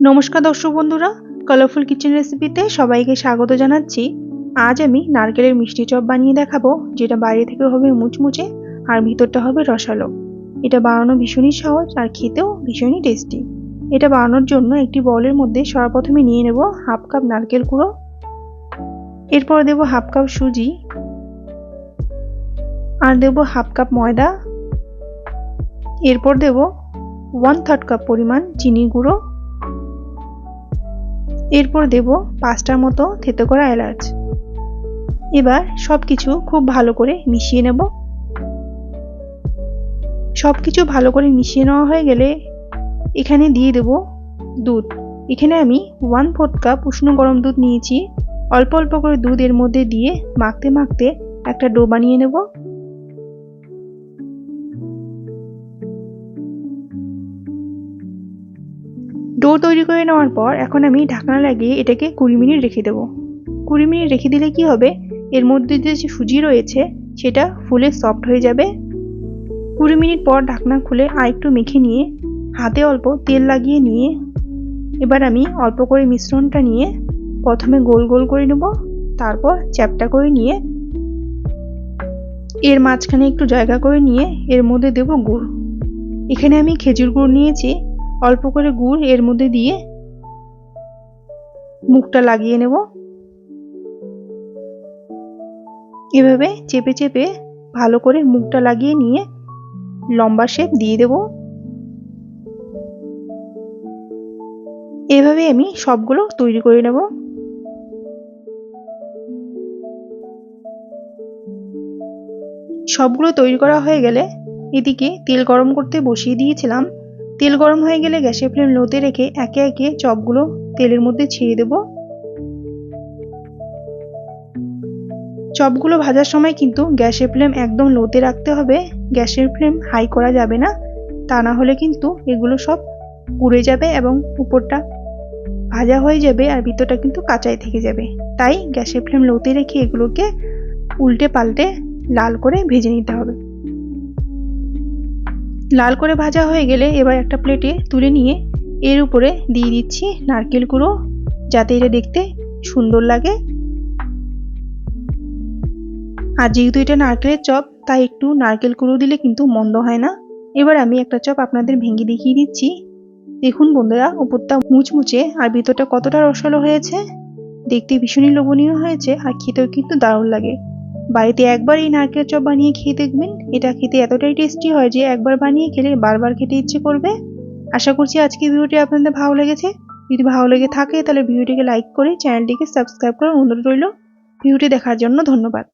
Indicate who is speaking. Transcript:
Speaker 1: নমস্কার দর্শক বন্ধুরা, কালারফুল কিচেন রেসিপিতে সবাইকে স্বাগত জানাচ্ছি। আজ আমি নারকেলের মিষ্টি চপ বানিয়ে দেখাবো, যেটা বাইরে থেকে হবে মুচমুচে আর ভিতরটা হবে রসালো। এটা বানানো ভীষণই সহজ আর খেতেও ভীষণই টেস্টি এটা বানানোর জন্য একটি বলের মধ্যে সর্বপ্রথমে নিয়ে নেব হাফ কাপ নারকেল কুড়ো এরপর দেব হাফ কাপ সুজি আর দেব হাফ কাপ ময়দা। এরপর দেব ওয়ান থার্ড কাপ পরিমাণ চিনি গুঁড়ো। এরপর দেব পাঁচটার মতো থেতো করা এলাচ। এবার সব কিছু খুব ভালো করে মিশিয়ে নেব। সব কিছু ভালো করে মিশিয়ে নেওয়া হয়ে গেলে এখানে দিয়ে দেব দুধ। এখানে আমি ওয়ান ফোর্থ কাপ উষ্ণ গরম দুধ নিয়েছি। অল্প অল্প করে দুধ এর মধ্যে দিয়ে মাখতে মাখতে একটা ডো বানিয়ে নেব। ডো তৈরি করে নেওয়ার পর এখন আমি ঢাকনা লাগিয়ে এটাকে কুড়ি মিনিট রেখে দেবো। কুড়ি মিনিট রেখে দিলে কি হবে? এর মধ্যে যে সুজি রয়েছে, সেটা ফুলে সফট হয়ে যাবে। কুড়ি মিনিট পর ঢাকনা খুলে আর একটু মেখে নিয়ে, হাতে অল্প তেল লাগিয়ে নিয়ে, এবার আমি অল্প করে মিশ্রণটা নিয়ে প্রথমে গোল গোল করে নেব, তারপর চ্যাপটা করে নিয়ে, এর মাঝখানে একটু জায়গা করে নিয়ে, এর মধ্যে দেব গুড়। এখানে আমি খেজুর গুড় নিয়েছি অল্প করে গুড় এর মধ্যে দিয়ে মুখটা লাগিয়ে নেব। এভাবে চেপে চেপে ভালো করে মুখটা লাগিয়ে নিয়ে লম্বা শেপ দিয়ে দেব। এভাবে আমি সবগুলো তৈরি করে নেব। সবগুলো তৈরি করা হয়ে গেলে এদিকে তেল গরম করতে বসিয়ে দিয়েছিলাম। তেল গরম হয়ে গেলে গ্যাসের ফ্লেম লোতে রেখে একে একে চপগুলো তেলের মধ্যে ছেড়ে দেব। চপগুলো ভাজার সময় কিন্তু গ্যাসের ফ্লেম একদম লোতে রাখতে হবে। গ্যাসের ফ্লেম হাই করা যাবে না। তা না হলে কিন্তু এগুলো সব পুড়ে যাবে এবং উপরটা ভাজা হয়ে যাবে আর ভিতরটা কিন্তু কাঁচাই থেকে যাবে। তাই গ্যাসের ফ্লেম লোতে রেখে এগুলোকে উল্টে পাল্টে লাল করে ভেজে নিতে হবে। লাল করে ভাজা হয়ে গেলে এবার একটা প্লেটে তুলে নিয়ে এর উপরে দিয়ে দিচ্ছি নারকেল কুড়ো যাতে এটা দেখতে সুন্দর লাগে। আর যেহেতু এটা নারকেলের চপ, তাই একটু নারকেল কুড়ো দিলে কিন্তু মন্দ হয় না। এবার আমি একটা চপ আপনাদের ভেঙে দেখিয়ে দিচ্ছি। দেখুন বন্ধুরা, উপরটা মুচমুচে আর ভিতরটা কতটা রসালো হয়েছে। দেখতে ভীষণই লোভনীয় হয়েছে আর খেতেও কিন্তু দারুণ লাগে। বাড়িতে একবার এই নারকেল চপ বানিয়ে খেয়ে দেখবেন। এটা খেতে এতটাই টেস্টি হয় যে একবার বানিয়ে খেলে বারবার খেতে ইচ্ছে করবে। আশা করছি আজকের ভিডিওটি আপনাদের ভালো লেগেছে। যদি ভালো লেগে থাকে তাহলে ভিডিওটিকে লাইক করে চ্যানেলটিকে সাবস্ক্রাইব করার অনুরোধ রইল। ভিডিওটি দেখার জন্য ধন্যবাদ।